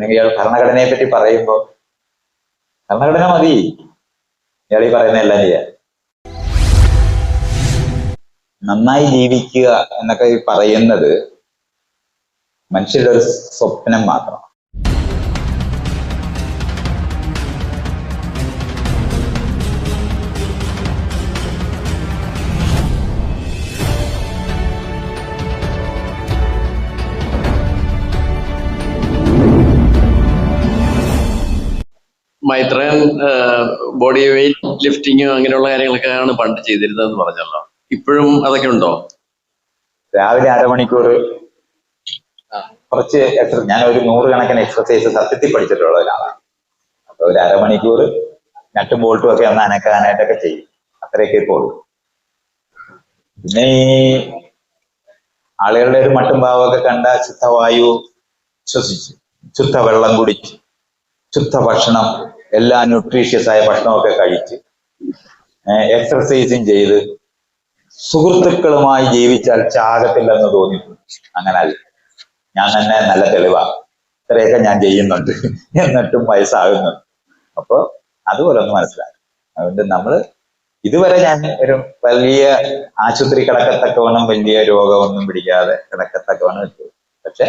പിന്നെ ഇയാൾ ഭരണഘടനയെ പറ്റി പറയുമ്പോ ഭരണഘടന മതി. ഇയാൾ ഈ പറയുന്ന എല്ലാം ചെയ്യാൻ. നന്നായി ജീവിക്കുക എന്നൊക്കെ പറയുന്നത് മനുഷ്യരുടെ ഒരു സ്വപ്നം മാത്രം മൈത്രൻ ബോഡി വെയിറ്റ് ലിഫ്റ്റിങ്ങും അങ്ങനെയുള്ള കാര്യങ്ങളൊക്കെയാണ് പണ്ട് ചെയ്തിരുന്നതെന്ന് പറഞ്ഞല്ലോ. ഇപ്പോഴും അതൊക്കെ ഉണ്ടോ? രാവിലെ അരമണിക്കൂർ കുറച്ച് എക്സസൈസ് ഞാൻ ഒരു നൂറുകണക്കിന് എക്സർസൈസ് സത്യത്തിൽ പഠിച്ചിട്ടുള്ള ഒരാളാണ്. അപ്പൊ ഒരു അരമണിക്കൂർ നട്ടും ബോൾട്ടും ഒക്കെ ഒന്ന് അനക്കാനായിട്ടൊക്കെ ചെയ്യും. അത്രയൊക്കെ ഇപ്പോൾ. പിന്നെ ഈ ആളുകളുടെ ഒരു മട്ടും ഭാവമൊക്കെ കണ്ട ശുദ്ധവായു ശ്വസിച്ച്. ശുദ്ധ വെള്ളം കുടിച്ച്. ശുദ്ധ ഭക്ഷണം എല്ലാ ന്യൂട്രീഷ്യസ് ആയ ഭക്ഷണമൊക്കെ കഴിച്ച് എക്സർസൈസും ചെയ്ത് സുഹൃത്തുക്കളുമായി ജീവിച്ചാൽ ചാകത്തില്ലെന്ന് തോന്നിയിട്ടുണ്ട്. അങ്ങനല്ല. ഞാൻ തന്നെ നല്ല തെളിവാണ് ഇത്രയൊക്കെ ഞാൻ ചെയ്യുന്നുണ്ട്. എന്നിട്ടും വയസ്സാകുന്നുണ്ട്. അപ്പോൾ അതുപോലെ ഒന്ന് മനസ്സിലാക്കും. അതുകൊണ്ട് നമ്മൾ ഇതുവരെ ഞാൻ ഒരു വലിയ ആശുപത്രി കിടക്കത്തക്കവണ്ണം വലിയ രോഗമൊന്നും പിടിക്കാതെ കിടക്കത്തക്കവണ്ണം ഇട്ടു. പക്ഷെ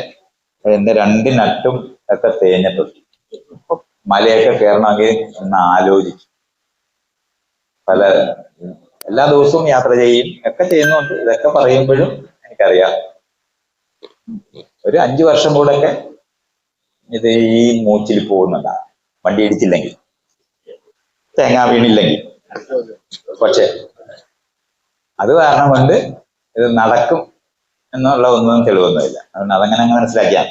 എന്റെ രണ്ട് നട്ടും ഒക്കെ തേഞ്ഞിട്ടുണ്ട്. മലയൊക്കെ കയറണമെങ്കിൽ ഒന്ന് ആലോചിക്കും. പല എല്ലാ ദിവസവും യാത്ര ചെയ്യും ഒക്കെ ചെയ്യുന്നുണ്ട്. ഇതൊക്കെ പറയുമ്പോഴും എനിക്കറിയാം. ഒരു അഞ്ചു വർഷം കൂടെ ഒക്കെ ഇത് ഈ മൂച്ചിൽ പോകുന്നുണ്ടാണ് വണ്ടി ഇടിച്ചില്ലെങ്കിൽ തേങ്ങ വീണില്ലെങ്കിൽ. പക്ഷെ അത് കാരണം കൊണ്ട് ഇത് നടക്കും എന്നുള്ള ഒന്നും തെളിവൊന്നുമില്ല. അതുകൊണ്ട് അതങ്ങനെ അങ്ങ് മനസ്സിലാക്കിയാൽ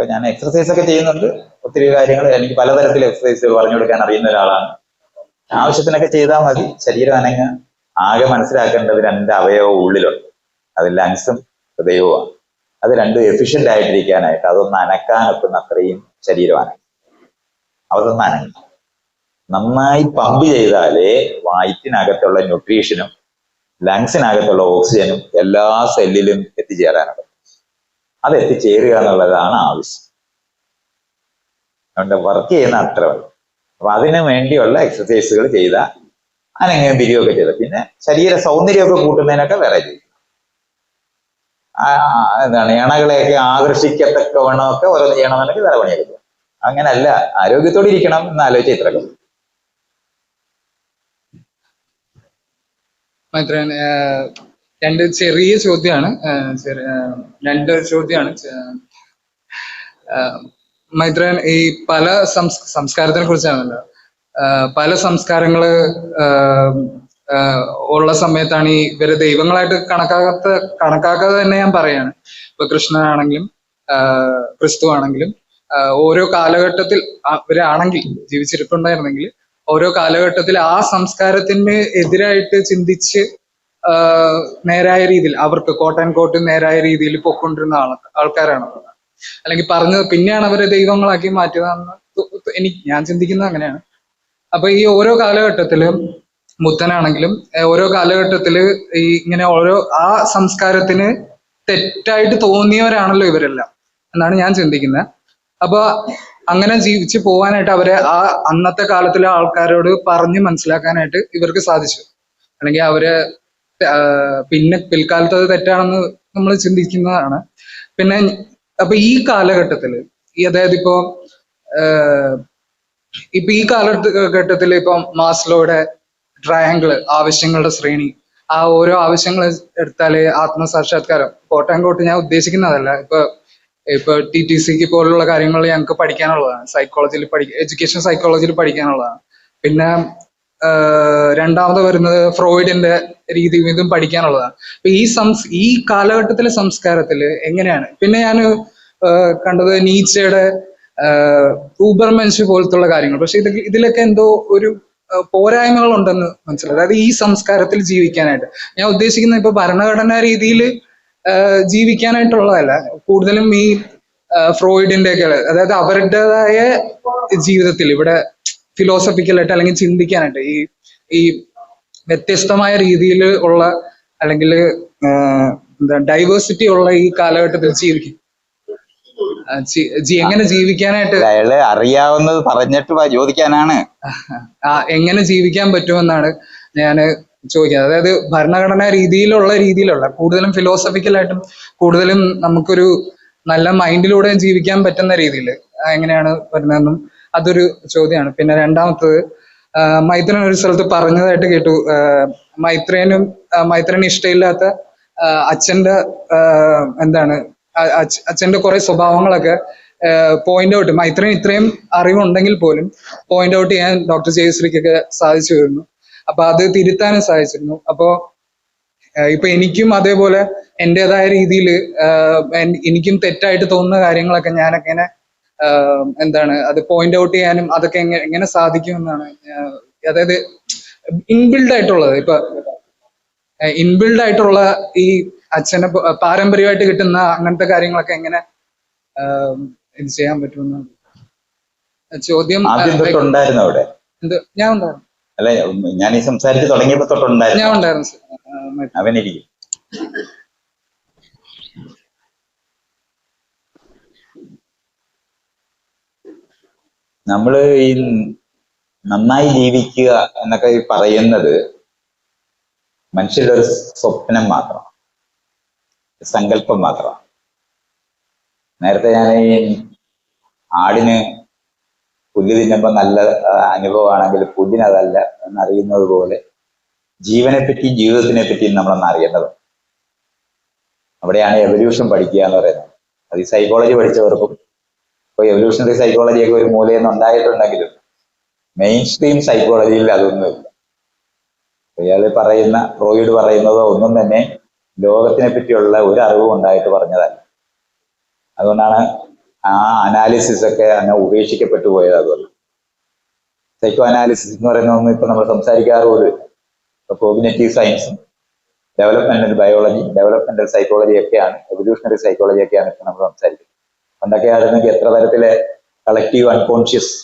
അപ്പൊ ഞാൻ എക്സസൈസ് ഒക്കെ ചെയ്യുന്നുണ്ട്. ഒത്തിരി കാര്യങ്ങൾ എനിക്ക് പലതരത്തിൽ എക്സസൈസ് പറഞ്ഞു കൊടുക്കാൻ അറിയുന്ന ഒരാളാണ്. ആവശ്യത്തിനൊക്കെ ചെയ്താൽ മതി. ശരീരം അനങ്ങ ആകെ മനസ്സിലാക്കേണ്ടത് രണ്ട് അവയവ ഉള്ളിലുണ്ട്. അത് ലങ്സും ഹൃദയവുമാണ്. അത് രണ്ടും എഫിഷ്യന്റ് ആയിട്ടിരിക്കാനായിട്ട് അതൊന്ന് അനക്കാനൊക്കുന്ന അത്രയും ശരീരം അനങ്ങും. അതൊന്ന് അനങ്ങി. നന്നായി പമ്പ് ചെയ്താലേ വയറ്റിനകത്തുള്ള ന്യൂട്രീഷനും ലങ്സിനകത്തുള്ള ഓക്സിജനും എല്ലാ സെല്ലിലും എത്തിച്ചേരാനുള്ളത് അത് എത്തിച്ചേരുക എന്നുള്ളതാണ് ആവശ്യം. അതുകൊണ്ട് വർക്ക് ചെയ്യുന്ന അത്ര മതി അപ്പൊ അതിനു വേണ്ടിയുള്ള എക്സസൈസുകൾ ചെയ്ത അങ്ങനെ പിരിയൊക്കെ ചെയ്ത. പിന്നെ ശരീര സൗന്ദര്യമൊക്കെ കൂട്ടുന്നതിനൊക്കെ വേറെ ചെയ്യും എന്താണ് ഇണകളെയൊക്കെ ആകർഷിക്കത്തക്കവണ്ണമൊക്കെ ഓരോന്ന് ചെയ്യണമെന്നുണ്ടെങ്കിൽ വേറെ പണിയെടുക്കുക അങ്ങനല്ല ആരോഗ്യത്തോടെ ഇരിക്കണം എന്ന് ആലോചിച്ച. മാത്രം രണ്ട് ചെറിയ ചോദ്യമാണ് രണ്ട് ചോദ്യമാണ്. മൈത്രൻ ഈ പല സംസ് സംസ്കാരത്തിനെ കുറിച്ചാണല്ലോ. പല സംസ്കാരങ്ങൾ ഉള്ള സമയത്താണ് ഈ ഇവരെ ദൈവങ്ങളായിട്ട് കണക്കാക്കാത്ത കണക്കാക്കാതെ തന്നെ ഞാൻ പറയാണ്. ഇപ്പൊ കൃഷ്ണനാണെങ്കിലും ക്രിസ്തു ആണെങ്കിലും ഓരോ കാലഘട്ടത്തിൽ അവരാണെങ്കിൽ ജീവിച്ചിരിപ്പുണ്ടായിരുന്നെങ്കിൽ ഓരോ കാലഘട്ടത്തിൽ ആ സംസ്കാരത്തിന് എതിരായിട്ട് ചിന്തിച്ച് നേരായ രീതിയിൽ അവർക്ക് കോട്ട് ആൻഡ് കോട്ട് നേരായ രീതിയിൽ പൊക്കൊണ്ടിരുന്ന ആൾ ആൾക്കാരാണ്. അല്ലെങ്കിൽ പറഞ്ഞത് പിന്നെയാണ് അവരെ ദൈവങ്ങളാക്കി മാറ്റിയതെന്ന് എനിക്ക് ഞാൻ ചിന്തിക്കുന്നത് അങ്ങനെയാണ്. അപ്പൊ ഈ ഓരോ കാലഘട്ടത്തിലും മുത്തനാണെങ്കിലും ഏഹ് ഓരോ കാലഘട്ടത്തിൽ ഈ ഇങ്ങനെ ഓരോ ആ സംസ്കാരത്തിന് തെറ്റായിട്ട് തോന്നിയവരാണല്ലോ ഇവരെല്ലാം. എന്നാണ് ഞാൻ ചിന്തിക്കുന്നത്. അപ്പൊ അങ്ങനെ ജീവിച്ച് പോകാനായിട്ട് അവരെ ആ അന്നത്തെ കാലത്തിലെ ആൾക്കാരോട് പറഞ്ഞു മനസ്സിലാക്കാനായിട്ട് ഇവർക്ക് സാധിച്ചു. അല്ലെങ്കിൽ അവരെ പിന്നെ പിൽക്കാലത്ത് അത് തെറ്റാണെന്ന് നമ്മൾ ചിന്തിക്കുന്നതാണ്. പിന്നെ അപ്പൊ ഈ കാലഘട്ടത്തിൽ ഈ അതായത് ഇപ്പോ ഇപ്പൊ ഈ കാലഘട്ടത്തിൽ ഇപ്പൊ മാസ്ലോയുടെ ട്രയാങ്കിൾ ആവശ്യങ്ങളുടെ ശ്രേണി ആ ഓരോ ആവശ്യങ്ങൾ എടുത്താൽ ആത്മസാക്ഷാത്കാരം കോട്ടാങ്കോട്ട് ഞാൻ ഉദ്ദേശിക്കുന്നതല്ല. ഇപ്പൊ ഇപ്പൊ ടി ടി സിക്ക് പോലുള്ള കാര്യങ്ങൾ ഞങ്ങൾക്ക് പഠിക്കാനുള്ളതാണ്. സൈക്കോളജിയിൽ പഠി എഡ്യൂക്കേഷൻ സൈക്കോളജിയിൽ പഠിക്കാനുള്ളതാണ്. പിന്നെ രണ്ടാമത് വരുന്നത് ഫ്രോയിഡിന്റെ രീതി ഇതും പഠിക്കാനുള്ളതാണ്. അപ്പൊ ഈ സംസ് ഈ കാലഘട്ടത്തിലെ സംസ്കാരത്തിൽ എങ്ങനെയാണ്? പിന്നെ ഞാൻ കണ്ടത് നീച്ചയുടെ ഊബർമെൻഷ് പോലത്തുള്ള കാര്യങ്ങൾ. പക്ഷെ ഇത് ഇതിലൊക്കെ എന്തോ ഒരു പോരായ്മകൾ ഉണ്ടെന്ന് മനസ്സിലായി. അതായത് ഈ സംസ്കാരത്തിൽ ജീവിക്കാനായിട്ട്. ഞാൻ ഉദ്ദേശിക്കുന്ന ഇപ്പൊ ഭരണഘടനാ രീതിയിൽ ജീവിക്കാനായിട്ടുള്ളതല്ല. കൂടുതലും ഈ ഫ്രോയിഡിന്റെ ഒക്കെ അതായത് അവരുടേതായ ജീവിതത്തിൽ ഇവിടെ ഫിലോസഫിക്കലായിട്ട് അല്ലെങ്കിൽ ചിന്തിക്കാനായിട്ട് ഈ ഈ വ്യത്യസ്തമായ രീതിയിൽ ഉള്ള അല്ലെങ്കിൽ എന്താ ഡൈവേഴ്സിറ്റി ഉള്ള ഈ കാലഘട്ടത്തിൽ ജീവിക്കും. എങ്ങനെ ജീവിക്കാനായിട്ട് അയാൾ അറിയാവുന്നത് പറഞ്ഞിട്ട് ചോദിക്കാനാണ്. ആ എങ്ങനെ ജീവിക്കാൻ പറ്റുമെന്നാണ് ഞാൻ ചോദിക്കുന്നത്. അതായത് ഭരണഘടനാ രീതിയിലുള്ള രീതിയിലുള്ള കൂടുതലും ഫിലോസഫിക്കലായിട്ടും കൂടുതലും നമുക്കൊരു നല്ല മൈൻഡിലൂടെ ജീവിക്കാൻ പറ്റുന്ന രീതിയിൽ എങ്ങനെയാണ് വരുന്നതെന്നും അതൊരു ചോദ്യമാണ്. പിന്നെ രണ്ടാമത്തത് മൈത്രൻ ഒരു സ്ഥലത്ത് പറഞ്ഞതായിട്ട് കേട്ടു. മൈത്രേനും മൈത്രന് ഇഷ്ടമില്ലാത്ത അച്ഛന്റെ എന്താണ് അച്ഛന്റെ കുറെ സ്വഭാവങ്ങളൊക്കെ പോയിന്റ് ഔട്ട് മൈത്രൻ ഇത്രയും അറിവുണ്ടെങ്കിൽ പോലും പോയിന്റ് ഔട്ട് ചെയ്യാൻ ഡോക്ടർ ജയശ്രീക്കൊക്കെ സാധിച്ചു വരുന്നു അപ്പൊ അത് തിരുത്താനും സാധിച്ചിരുന്നു. അപ്പോ ഇപ്പൊ എനിക്കും അതേപോലെ എന്റെതായ രീതിയിൽ എനിക്കും തെറ്റായിട്ട് തോന്നുന്ന കാര്യങ്ങളൊക്കെ ഞാനൊക്കെ എന്താണ് അത് പോയിന്റ് ഔട്ട് ചെയ്യാനും അതൊക്കെ എങ്ങനെ എങ്ങനെ സാധിക്കും എന്നാണ് അതായത് ഇൻബിൽഡ് ആയിട്ടുള്ളത്. ഇപ്പൊ ഇൻബിൽഡ് ആയിട്ടുള്ള ഈ അച്ഛനെ പാരമ്പര്യമായിട്ട് കിട്ടുന്ന അങ്ങനത്തെ കാര്യങ്ങളൊക്കെ എങ്ങനെ ഇത് ചെയ്യാൻ പറ്റുമെന്ന് ചോദ്യം അവിടെ? ഞാൻ ഉണ്ടായിരുന്നു. അല്ല ഞാൻ ഈ സംസാരിച്ച് തുടങ്ങിയപ്പോ തൊട്ടുണ്ടായിരുന്നു ഞാൻ ഉണ്ടായിരുന്നു അവനിരിക്കും. നമ്മൾ ഈ നന്നായി ജീവിക്കുക എന്നൊക്കെ പറയുന്നത് മനുഷ്യരുടെ ഒരു സ്വപ്നം മാത്രം സങ്കല്പം മാത്രം. നേരത്തെ ഞാൻ ഈ ആടിന് പുല്ല് തിന്നുമ്പോൾ നല്ല അനുഭവമാണെങ്കിൽ പുല്ലിന് അതല്ല എന്നറിയുന്നത് പോലെ ജീവനെ പറ്റിയും ജീവിതത്തിനെ പറ്റിയും നമ്മളൊന്ന് അറിയേണ്ടത്. അവിടെയാണ് എവല്യൂഷൻ പഠിക്കുക എന്ന് പറയുന്നത്. അത് ഈ സൈക്കോളജി പഠിച്ചവർക്കും ഇപ്പൊ എവല്യൂഷണറി സൈക്കോളജി ഒക്കെ ഒരു മൂലയിൽ ഉണ്ടായിട്ടുണ്ടെങ്കിലും മെയിൻ സ്ട്രീം സൈക്കോളജിയിൽ അതൊന്നുമില്ല ഇയാൾ പറയുന്ന ഫ്രോയിഡ് പറയുന്നതോ ഒന്നും തന്നെ ലോകത്തിനെ പറ്റിയുള്ള ഒരു അറിവും ഉണ്ടായിട്ട് പറഞ്ഞതല്ല. അതുകൊണ്ടാണ് ആ അനാലിസിസ് ഒക്കെ അങ്ങനെ ഉപേക്ഷിക്കപ്പെട്ടു പോയത് അതുകൊണ്ട്. സൈക്കോ അനാലിസിസ് എന്ന് പറയുന്ന ഒന്നും ഇപ്പൊ നമ്മൾ സംസാരിക്കാറ്. ഇപ്പൊ കോഗ്നറ്റീവ് സയൻസും ഡെവലപ്മെന്റൽ ബയോളജി ഡെവലപ്മെന്റൽ സൈക്കോളജി ഒക്കെയാണ് എവല്യൂഷണറി സൈക്കോളജി ഒക്കെയാണ് ഇപ്പൊ നമ്മൾ സംസാരിക്കുന്നത്. പണ്ടൊക്കെ ആയിരുന്നെങ്കിൽ എത്ര തരത്തിലെ കളക്റ്റീവ് അൺകോൺഷ്യസ്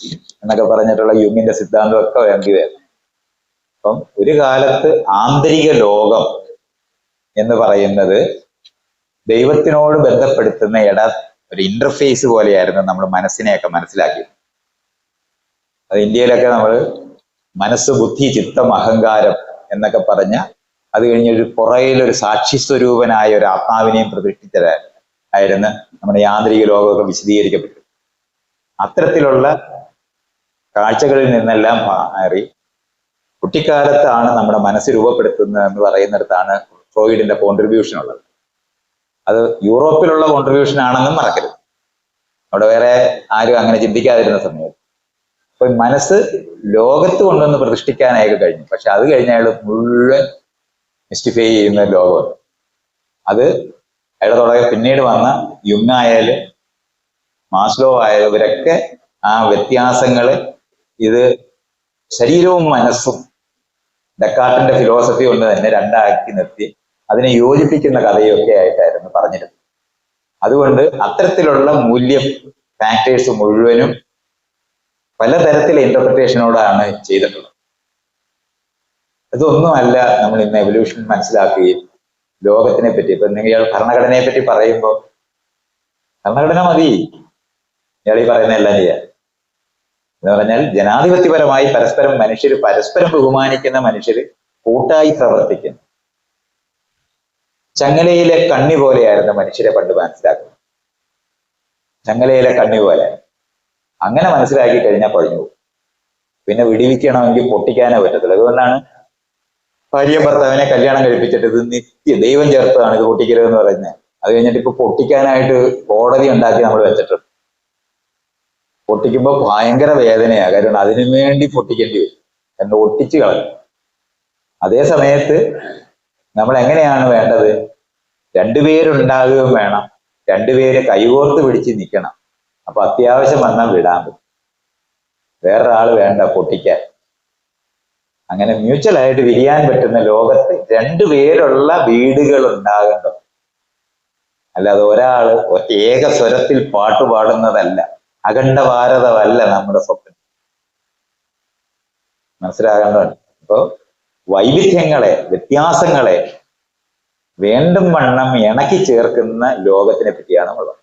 എന്നൊക്കെ പറഞ്ഞിട്ടുള്ള യുങ്ങിന്റെ സിദ്ധാന്തമൊക്കെ വേണ്ടി വരുന്നു. അപ്പം ഒരു കാലത്ത് ആന്തരിക ലോകം എന്ന് പറയുന്നത് ദൈവത്തിനോട് ബന്ധപ്പെടുത്തുന്ന ഇട ഒരു ഇന്റർഫേസ് പോലെയായിരുന്നു നമ്മൾ മനസ്സിനെയൊക്കെ മനസ്സിലാക്കി അത് ഇന്ത്യയിലൊക്കെ നമ്മൾ മനസ്സ് ബുദ്ധി ചിത്തം അഹങ്കാരം എന്നൊക്കെ പറഞ്ഞ അത് കഴിഞ്ഞൊരു ഒരു സാക്ഷി സ്വരൂപനായ ഒരു ആത്മാവിനെയും പ്രതിഷ്ഠിച്ചത് ആയിരുന്നു നമ്മുടെ യാന്ത്രിക ലോകമൊക്കെ വിശദീകരിക്കപ്പെട്ടു. അത്തരത്തിലുള്ള കാഴ്ചകളിൽ നിന്നെല്ലാം മാറി കുട്ടിക്കാലത്താണ് നമ്മുടെ മനസ്സ് രൂപപ്പെടുത്തുന്നത് എന്ന് പറയുന്നിടത്താണ് ഫ്രോയിഡിന്റെ കോൺട്രിബ്യൂഷൻ ഉള്ളത്. അത് യൂറോപ്പിലുള്ള കോൺട്രിബ്യൂഷൻ ആണെന്നും മറക്കരുത്. അവിടെ വേറെ ആരും അങ്ങനെ ചിന്തിക്കാതിരുന്ന സമയത്ത്. അപ്പൊ മനസ്സ് ലോകത്ത് കൊണ്ടുവന്ന് പ്രതിഷ്ഠിക്കാനായൊക്കെ കഴിഞ്ഞു. പക്ഷെ അത് കഴിഞ്ഞ അയാൾ മുഴുവൻ മിസ്റ്റിഫൈ ചെയ്യുന്ന ലോകമാണ്. അത് അയാളുടെ തുടങ്ങി പിന്നീട് വന്ന യുങ് ആയാലും മാസ്ലോ ആയാലും ഇവരൊക്കെ ആ വ്യത്യാസങ്ങൾ ഇത് ശരീരവും മനസ്സും ഡെക്കാർട്ടിന്റെ ഫിലോസഫി കൊണ്ട് തന്നെ രണ്ടാക്കി നിർത്തി അതിനെ യോജിപ്പിക്കുന്ന കഥയൊക്കെ ആയിട്ടായിരുന്നു പറഞ്ഞിരുന്നത്. അതുകൊണ്ട് അത്തരത്തിലുള്ള മൂല്യം ഫാക്ടേഴ്സ് മുഴുവനും പലതരത്തിലെ ഇന്റർപ്രിട്ടേഷനോടാണ് ചെയ്തിട്ടുള്ളത്. ഇതൊന്നുമല്ല നമ്മൾ ഇന്ന് എവല്യൂഷൻ മനസ്സിലാക്കുകയും ലോകത്തിനെ പറ്റി ഇപ്പൊ നിങ്ങൾ ഭരണഘടനയെ പറ്റി പറയുമ്പോൾ ഭരണഘടന മതി. ഇയാൾ ഈ പറയുന്ന എല്ലാം ചെയ്യാൻ. എന്ന് പറഞ്ഞാൽ ജനാധിപത്യപരമായി പരസ്പരം മനുഷ്യർ പരസ്പരം ബഹുമാനിക്കുന്ന മനുഷ്യർ കൂട്ടായി പ്രവർത്തിക്കുന്നു. ചങ്ങലയിലെ കണ്ണി പോലെയായിരുന്നു മനുഷ്യരെ പണ്ട് മനസ്സിലാക്കുന്നത്. ചങ്ങലയിലെ കണ്ണി പോലെ. അങ്ങനെ മനസ്സിലാക്കി കഴിഞ്ഞാൽ പഴിഞ്ഞു പോകും. പിന്നെ വിടിവിക്കണമെങ്കിൽ പൊട്ടിക്കാനേ പറ്റത്തുള്ളൂ. അതുകൊണ്ടാണ് ഭാര്യ ഭർത്താവിനെ കല്യാണം കഴിപ്പിച്ചിട്ട് ഇത് നിത്യ ദൈവം ചേർത്തതാണ് ഇത് പൊട്ടിക്കരുത് എന്ന് പറയുന്നത്. അത് കഴിഞ്ഞിട്ട് ഇപ്പൊ പൊട്ടിക്കാനായിട്ട് കോടതി ഉണ്ടാക്കി നമ്മൾ വെച്ചിട്ടുണ്ട്. പൊട്ടിക്കുമ്പോൾ ഭയങ്കര വേദനയാണ് കാരണം അതിനു വേണ്ടി പൊട്ടിക്കേണ്ടി വരും. എന്നെ ഒട്ടിച്ചു കളയും. അതേ സമയത്ത് നമ്മൾ എങ്ങനെയാണ് വേണ്ടത്? രണ്ടുപേരുണ്ടാകുകയും വേണം. രണ്ടുപേര് കൈകോർത്ത് പിടിച്ച് നിൽക്കണം അപ്പൊ അത്യാവശ്യം വന്നാൽ വിടാൻ പറ്റും. വേറൊരാൾ വേണ്ട പൊട്ടിക്കാൻ. അങ്ങനെ മ്യൂച്വൽ ആയിട്ട് വിരിയാൻ പറ്റുന്ന ലോകത്ത് രണ്ടുപേരുള്ള വീടുകൾ ഉണ്ടാകേണ്ടത് അല്ലാതെ ഒരാൾ ഏക സ്വരത്തിൽ പാട്ട് പാടുന്നതല്ല അഖണ്ഡ ഭാരതമല്ല നമ്മുടെ സ്വപ്നം. മനസ്സിലാകേണ്ടതാണ് അപ്പോ വൈവിധ്യങ്ങളെ വ്യത്യാസങ്ങളെ വേണ്ടും വണ്ണം ഇണക്കി ചേർക്കുന്ന ലോകത്തിനെ പറ്റിയാണ് ഉള്ളത്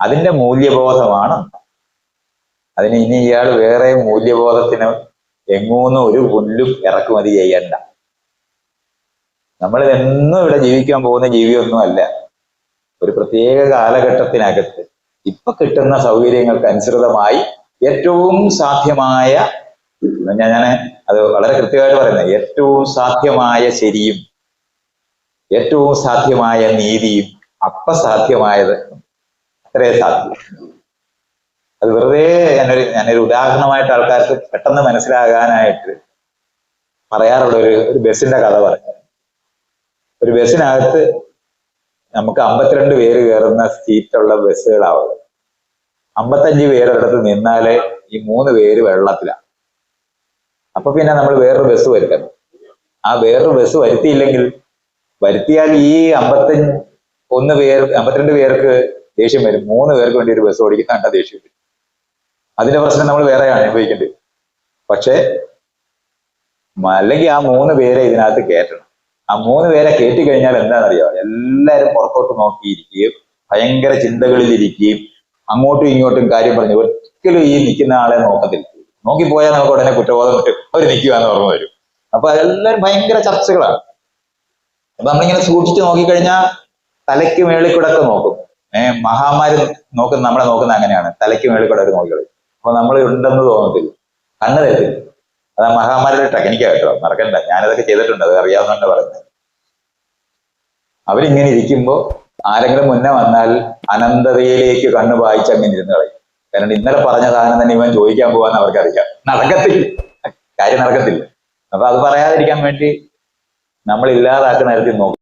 അതിന്റെ മൂല്യബോധമാണ്. അതിന് ഇനി ഇയാൾ വേറെ മൂല്യബോധത്തിന് എങ്ങൂന്നും ഒരു പുല്ലും ഇറക്കുമതി ചെയ്യണ്ട. നമ്മൾ എന്നും ഇവിടെ ജീവിക്കാൻ പോകുന്ന ജീവിയൊന്നും അല്ല ഒരു പ്രത്യേക കാലഘട്ടത്തിനകത്ത് ഇപ്പൊ കിട്ടുന്ന സൗകര്യങ്ങൾക്ക് അനുസൃതമായി ഏറ്റവും സാധ്യമായ ഞാൻ ഞാൻ അത് വളരെ കൃത്യമായിട്ട് പറയുന്നത് ഏറ്റവും സാധ്യമായ ശരിയും ഏറ്റവും സാധ്യമായ നീതിയും അപ്പ സാധ്യമായത് അത്രേ സാധ്യം അത് വെറുതെ ഞാനൊരു ഞാനൊരു ഉദാഹരണമായിട്ട് ആൾക്കാർക്ക് പെട്ടെന്ന് മനസ്സിലാകാനായിട്ട് പറയാറുള്ള ഒരു ഒരു ബസ്സിന്റെ കഥ പറഞ്ഞു. ഒരു ബസ്സിനകത്ത് നമുക്ക് അമ്പത്തിരണ്ട് പേര് കയറുന്ന സീറ്റുള്ള ബസ്സുകളാവുക അമ്പത്തഞ്ച് പേരൊരിടത്ത് നിന്നാലേ ഈ മൂന്ന് പേര് വെള്ളത്തിലാണ് അപ്പൊ പിന്നെ നമ്മൾ വേറൊരു ബസ് വരുത്തണം. ആ വേറൊരു ബസ് വരുത്തിയില്ലെങ്കിൽ വരുത്തിയാൽ ഈ അമ്പത്തഞ്ച് ഒന്ന് പേർ അമ്പത്തിരണ്ട് പേർക്ക് ദേഷ്യം വരും. മൂന്ന് പേർക്ക് വേണ്ടി ഒരു ബസ് കണ്ട ദേഷ്യം വരും. അതിന്റെ പ്രശ്നം നമ്മൾ വേറെ അനുഭവിക്കേണ്ടത് പക്ഷേ അല്ലെങ്കിൽ ആ മൂന്ന് പേരെ ഇതിനകത്ത് കയറ്റണം. ആ മൂന്ന് പേരെ കയറ്റി കഴിഞ്ഞാൽ എന്താണെന്നറിയാം? എല്ലാവരും പുറത്തോട്ട് നോക്കിയിരിക്കുകയും ഭയങ്കര ചിന്തകളിലിരിക്കുകയും അങ്ങോട്ടും ഇങ്ങോട്ടും കാര്യം പറഞ്ഞു ഒരിക്കലും ഈ നിൽക്കുന്ന ആളെ നോക്കത്തില്ല. നോക്കിപ്പോയാൽ നമുക്ക് ഉടനെ കുറ്റബോധം കിട്ടും അവർ നിൽക്കുക എന്ന് ഓർമ്മ വരും. അപ്പൊ അതെല്ലാവരും ഭയങ്കര ചർച്ചകളാണ്. അപ്പൊ നമ്മളിങ്ങനെ സൂക്ഷിച്ച് നോക്കിക്കഴിഞ്ഞാൽ തലയ്ക്ക് മേളിൽ കൂടെ ഒക്കെ നോക്കും. ഏഹ് മഹാമാരി നോക്കുന്ന നമ്മളെ നോക്കുന്ന അങ്ങനെയാണ്. തലയ്ക്ക് മേളിൽ കൂടെ ഒക്കെ നോക്കിക്കളി അപ്പൊ നമ്മൾ ഉണ്ടെന്ന് തോന്നത്തില്ല. കണ്ണ് അതാ മഹാമാരിയുടെ ടെക്നിക്കാ കേട്ടോ മറക്കണ്ട. ഞാനതൊക്കെ ചെയ്തിട്ടുണ്ട്. അത് അറിയാവുന്ന പറയുന്നത്. അവരിങ്ങനെ ഇരിക്കുമ്പോ ആരെങ്കിലും മുന്നേ വന്നാൽ അനന്തതയിലേക്ക് കണ്ണ് വായിച്ച് അങ്ങനെ ഇരുന്ന് കളയും. കാരണം ഇന്നലെ പറഞ്ഞ സാധനം തന്നെ ഇവൻ ചോദിക്കാൻ പോവാന്ന് അവർക്കറിയാം. നടക്കത്തില്ല. കാര്യം നടക്കത്തില്ല. അപ്പൊ അത് പറയാതിരിക്കാൻ വേണ്ടി നമ്മൾ ഇല്ലാതാക്കുന്ന തരത്തിൽ നോക്കും.